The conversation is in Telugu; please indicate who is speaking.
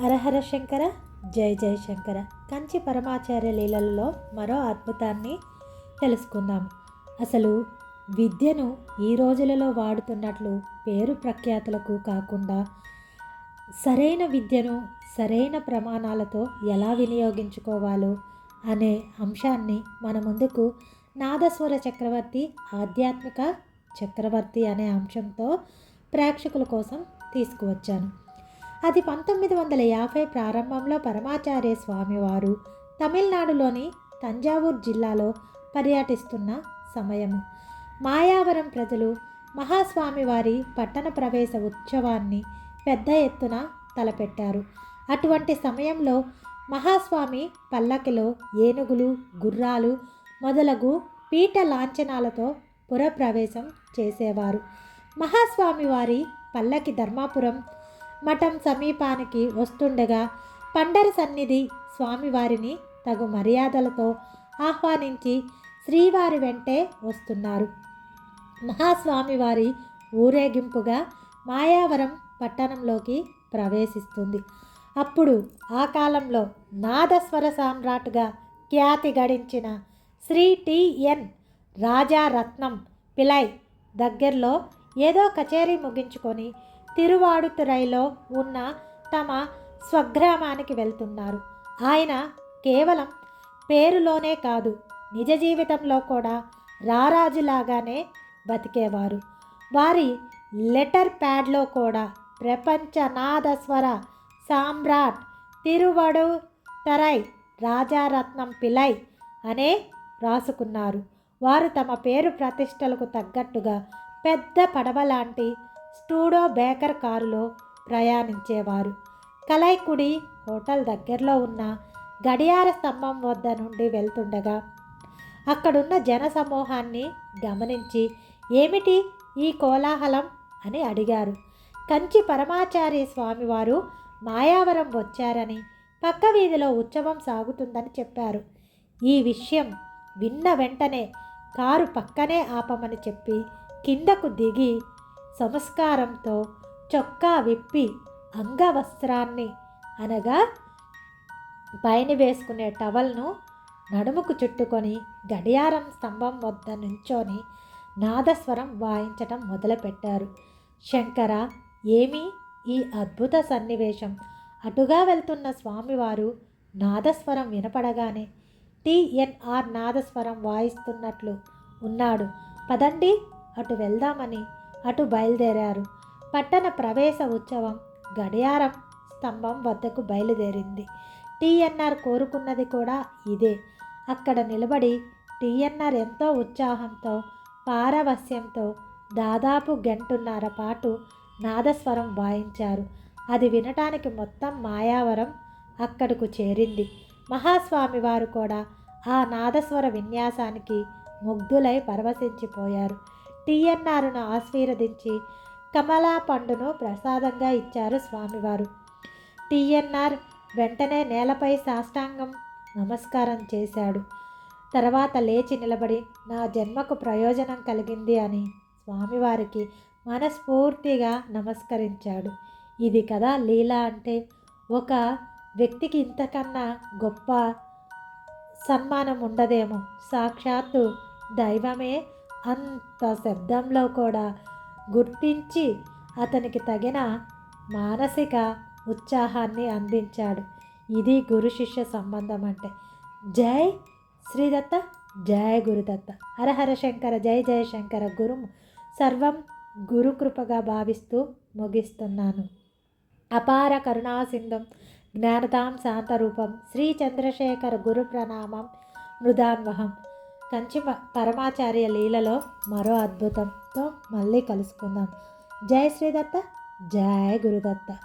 Speaker 1: హరహర శంకర జై జయ శంకర. కంచి పరమాచార్య లీలలలో మరో అద్భుతాన్ని తెలుసుకుందాం. అసలు విద్యను ఈ రోజులలో వాడుతున్నట్లు పేరు ప్రఖ్యాతులకు కాకుండా సరైన విద్యను సరైన ప్రమాణాలతో ఎలా వినియోగించుకోవాలో అనే అంశాన్ని మన ముందుకు నాదస్వర చక్రవర్తి ఆధ్యాత్మిక చక్రవర్తి అనే అంశంతో ప్రేక్షకుల కోసం తీసుకువచ్చాను. అది పంతొమ్మిది వందల యాభై ప్రారంభంలో పరమాచార్య స్వామివారు తమిళనాడులోని తంజావూర్ జిల్లాలో పర్యటిస్తున్న సమయము. మాయావరం ప్రజలు మహాస్వామి వారి పట్టణ ప్రవేశ ఉత్సవాన్ని పెద్ద ఎత్తున తలపెట్టారు. అటువంటి సమయంలో మహాస్వామి పల్లకిలో ఏనుగులు గుర్రాలు మొదలగు పీఠ లాంఛనాలతో పురప్రవేశం చేసేవారు. మహాస్వామి వారి పల్లకి ధర్మాపురం మఠం సమీపానికి వస్తుండగా పండర సన్నిధి స్వామివారిని తగు మర్యాదలతో ఆహ్వానించి శ్రీవారి వెంటే వస్తున్నారు. మహాస్వామివారి ఊరేగింపుగా మాయావరం పట్టణంలోకి ప్రవేశిస్తుంది. అప్పుడు ఆ కాలంలో నాదస్వర సామ్రాట్గా ఖ్యాతి గడించిన శ్రీ టిఎన్ రాజారత్నం పిలై దగ్గరలో ఏదో కచేరీ ముగించుకొని తిరువాడుతురైలో ఉన్న తమ స్వగ్రామానికి వెళ్తున్నారు. ఆయన కేవలం పేరులోనే కాదు నిజ జీవితంలో కూడా రారాజులాగానే బతికేవారు. వారి లెటర్ ప్యాడ్లో కూడా ప్రపంచ నాదస్వర సామ్రాట్ తిరువడు తరై రాజారత్నం పిలై అనే రాసుకున్నారు. వారు తమ పేరు ప్రతిష్టలకు తగ్గట్టుగా పెద్ద పడవ లాంటి స్టూడో బేకర్ కారులో ప్రయాణించేవారు. కలైకుడి హోటల్ దగ్గరలో ఉన్న గడియార స్తంభం వద్ద నుండి వెళ్తుండగా అక్కడున్న జన సమూహాన్ని గమనించి ఏమిటి ఈ కోలాహలం? అని అడిగారు. కంచి పరమాచారి స్వామివారు మాయావరం వచ్చారని పక్క వీధిలో ఉత్సవం సాగుతుందని చెప్పారు. ఈ విషయం విన్న వెంటనే కారు పక్కనే ఆపమని చెప్పి కిందకు దిగి సంస్కారంతో చొక్కా విప్పి అంగవస్త్రాన్ని అనగా పైన వేసుకునే టవల్ను నడుముకు చుట్టుకొని గడియారం స్తంభం వద్ద నుంచొని నాదస్వరం వాయించటం మొదలుపెట్టారు. శంకర ఏమి ఈ అద్భుత సన్నివేశం? అటుగా వెళ్తున్న స్వామివారు నాదస్వరం వినపడగానే టిఎన్ఆర్ నాదస్వరం వాయిస్తున్నట్లు ఉన్నాడు. పదండి అటు వెళ్దామని అటు బయలుదేరారు. పట్టణ ప్రవేశ ఉత్సవం గడియారం స్తంభం వద్దకు బయలుదేరింది. టీఎన్ఆర్ కోరుకున్నది కూడా ఇదే. అక్కడ నిలబడి టీఎన్ఆర్ ఎంతో ఉత్సాహంతో పారవస్యంతో దాదాపు గంటున్నర పాటు నాదస్వరం వాయించారు. అది వినటానికి మొత్తం మాయావరం అక్కడకు చేరింది. మహాస్వామి వారు కూడా ఆ నాదస్వర విన్యాసానికి ముగ్ధులై పరవశించిపోయారు. టీఎన్ఆర్ను ఆశీర్వదించి కమలా పండును ప్రసాదంగా ఇచ్చారు స్వామివారు. టీఎన్ఆర్ వెంటనే నేలపై సాష్టాంగం నమస్కారం చేశాడు. తర్వాత లేచి నిలబడి నా జన్మకు ప్రయోజనం కలిగింది అని స్వామివారికి మనస్ఫూర్తిగా నమస్కరించాడు. ఇది కదా లీల అంటే. ఒక వ్యక్తికి ఇంతకన్నా గొప్ప సన్మానం ఉండదేమో. సాక్షాత్తు దైవమే అంత శబ్దంలో కూడా గుర్తించి అతనికి తగిన మానసిక ఉత్సాహాన్ని అందించాడు. ఇది గురు శిష్య సంబంధం అంటే. జై శ్రీదత్త జయ గురుదత్త. హరహర శంకర జయ జయ శంకర గురు సర్వం గురుకృపగా భావిస్తూ ముగిస్తున్నాను. అపార కరుణాసింధం జ్ఞానదాం శాంతరూపం శ్రీ చంద్రశేఖర గురు ప్రణామం మృదాన్వహం. కంచి పరమాచార్య లీలలో మరో అద్భుతంతో మళ్ళీ కలుసుకుందాం. జై శ్రీదత్త జయ గురుదత్త.